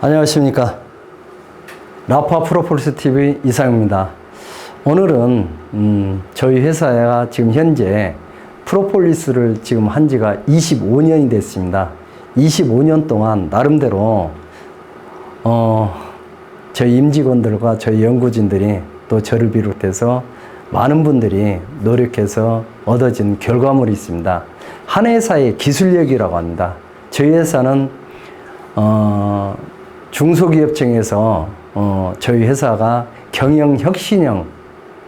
안녕하십니까. 라파 프로폴리스 TV 이상입니다. 오늘은 음, 저희 회사가 지금 현재 프로폴리스를 지금 한 지가 25년이 됐습니다. 25년 동안 나름대로 어, 저희 임직원들과 저희 연구진들이 또 저를 비롯해서 많은 분들이 노력해서 얻어진 결과물이 있습니다. 한 회사의 기술력이라고 합니다. 저희 회사는 어, 중소기업청에서 어, 저희 회사가 경영혁신형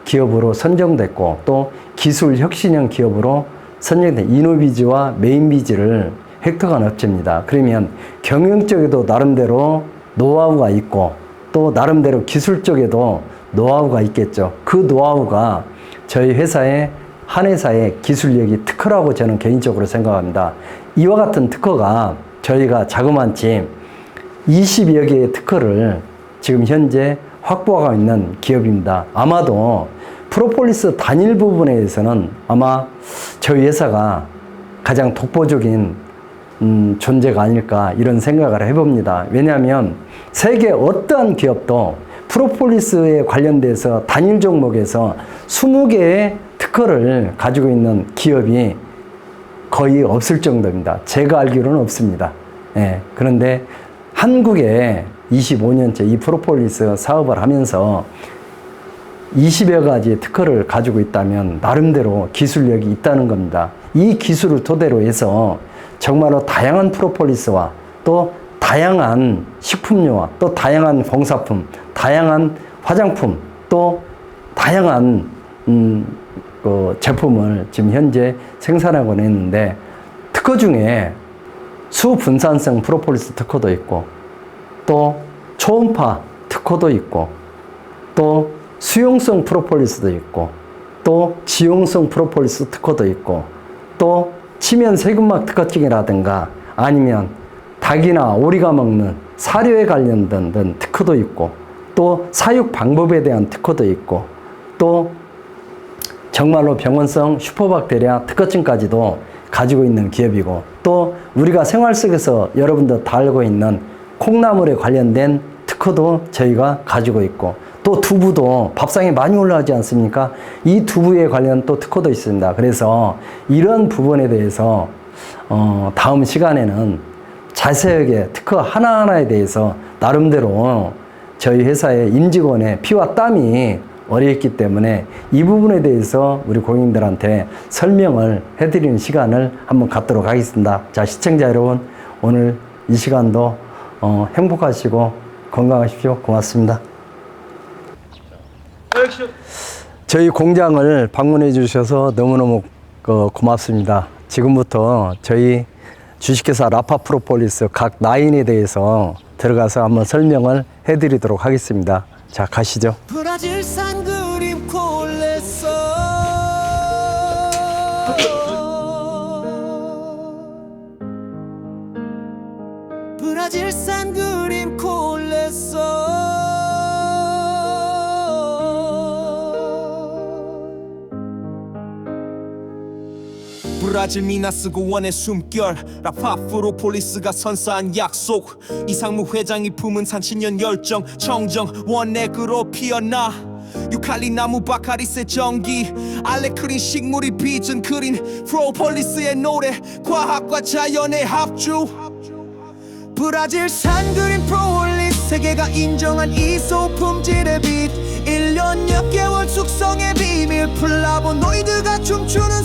기업으로 선정됐고 또 기술혁신형 기업으로 선정된 이노비즈와 메인비즈를 획득한 업체입니다. 그러면 경영 쪽에도 나름대로 노하우가 있고 또 나름대로 기술 쪽에도 노하우가 있겠죠. 그 노하우가 저희 회사의 한 회사의 기술력이 특허라고 저는 개인적으로 생각합니다. 이와 같은 특허가 저희가 팀 20여 개의 특허를 지금 현재 확보하고 있는 기업입니다. 아마도 프로폴리스 단일 부분에 대해서는 아마 저희 회사가 가장 독보적인 음, 존재가 아닐까 이런 생각을 해봅니다. 왜냐하면 세계 어떠한 기업도 프로폴리스에 관련돼서 단일 종목에서 20개의 특허를 가지고 있는 기업이 거의 없을 정도입니다. 제가 알기로는 없습니다. 예, 그런데 한국에 25년째 이 프로폴리스 사업을 하면서 20여 가지의 특허를 가지고 있다면 나름대로 기술력이 있다는 겁니다. 이 기술을 토대로 해서 정말로 다양한 프로폴리스와 또 다양한 식품료와 또 다양한 공사품, 다양한 화장품, 또 다양한 음, 그 제품을 지금 현재 생산하고 있는데 특허 중에 수분산성 프로폴리스 특허도 있고 또 초음파 특허도 있고 또 수용성 프로폴리스도 있고 또 지용성 프로폴리스 특허도 있고 또 치면 세균막 특허증이라든가 아니면 닭이나 오리가 먹는 사료에 관련된 특허도 있고 또 사육 방법에 대한 특허도 있고 또 정말로 병원성 슈퍼박테리아 특허증까지도 가지고 있는 기업이고 또 우리가 생활 속에서 여러분들 다 알고 있는 콩나물에 관련된 특허도 저희가 가지고 있고 또 두부도 밥상에 많이 올라가지 않습니까? 이 두부에 관련 또 특허도 있습니다. 그래서 이런 부분에 대해서 어, 다음 시간에는 자세하게 특허 하나하나에 대해서 나름대로 저희 회사의 임직원의 피와 땀이 어려있기 때문에 이 부분에 대해서 우리 고객님들한테 설명을 해드리는 시간을 한번 갖도록 하겠습니다. 자, 시청자 여러분, 오늘 이 시간도 어, 행복하시고 건강하십시오. 고맙습니다. 저희 공장을 방문해 주셔서 너무너무 어, 고맙습니다. 지금부터 저희 주식회사 라파프로폴리스 각 라인에 대해서 들어가서 한번 설명을 해드리도록 하겠습니다. 자, 가시죠. 브라질산 그림 콜레서 브라질 미나스 고 원의 숨결. 라파프로 폴리스가 선사한 약속. 이상무 회장이 품은 산신년 열정 청정. 원액으로 피어나. 유칼리 나무 바카리스의 전기. 알레크린 식물이 빚은 그린 프로폴리스의 노래. 과학과 자연의 합주. 브라질 산 그린 프로폴리스 세계가 인정한 이 소 품질의 빛. 1년 몇 개월 숙성의 비밀 플라보노이드가 춤추는 이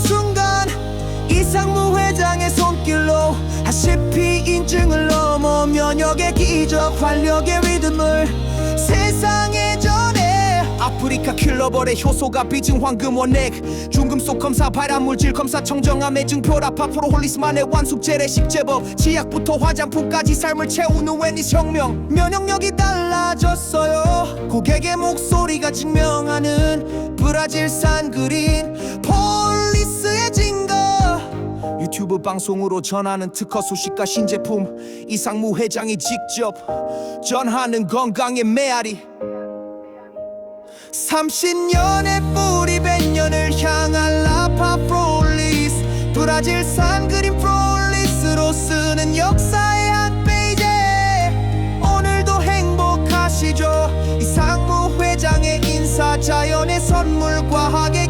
상무 회장의 손길로 하시피 인증을 넘어 면역의 기적 활력의 리듬을 세상에 전해. 아프리카 킬러벌의 효소가 빚은 황금 원액 중금속 검사 발암 물질 검사 청정함의 증표 라파프로 홀리스만의 완숙 재래식 제법 치약부터 화장품까지 삶을 채우는 웬디스 혁명. 면역력이 달라졌어요. 고객의 목소리가 증명하는 브라질산 그린 증거 유튜브 방송으로 전하는 특허 소식과 신제품. 이상무 회장이 직접 전하는 건강의 메아리. 30년의 뿌리 100년을 향한 라파 프롤리 브라질산 그린 프롤리스로 쓰는 역사의 한 페이지. 오늘도 행복하시죠? 이상무 회장의 인사 자연의 선물 과학의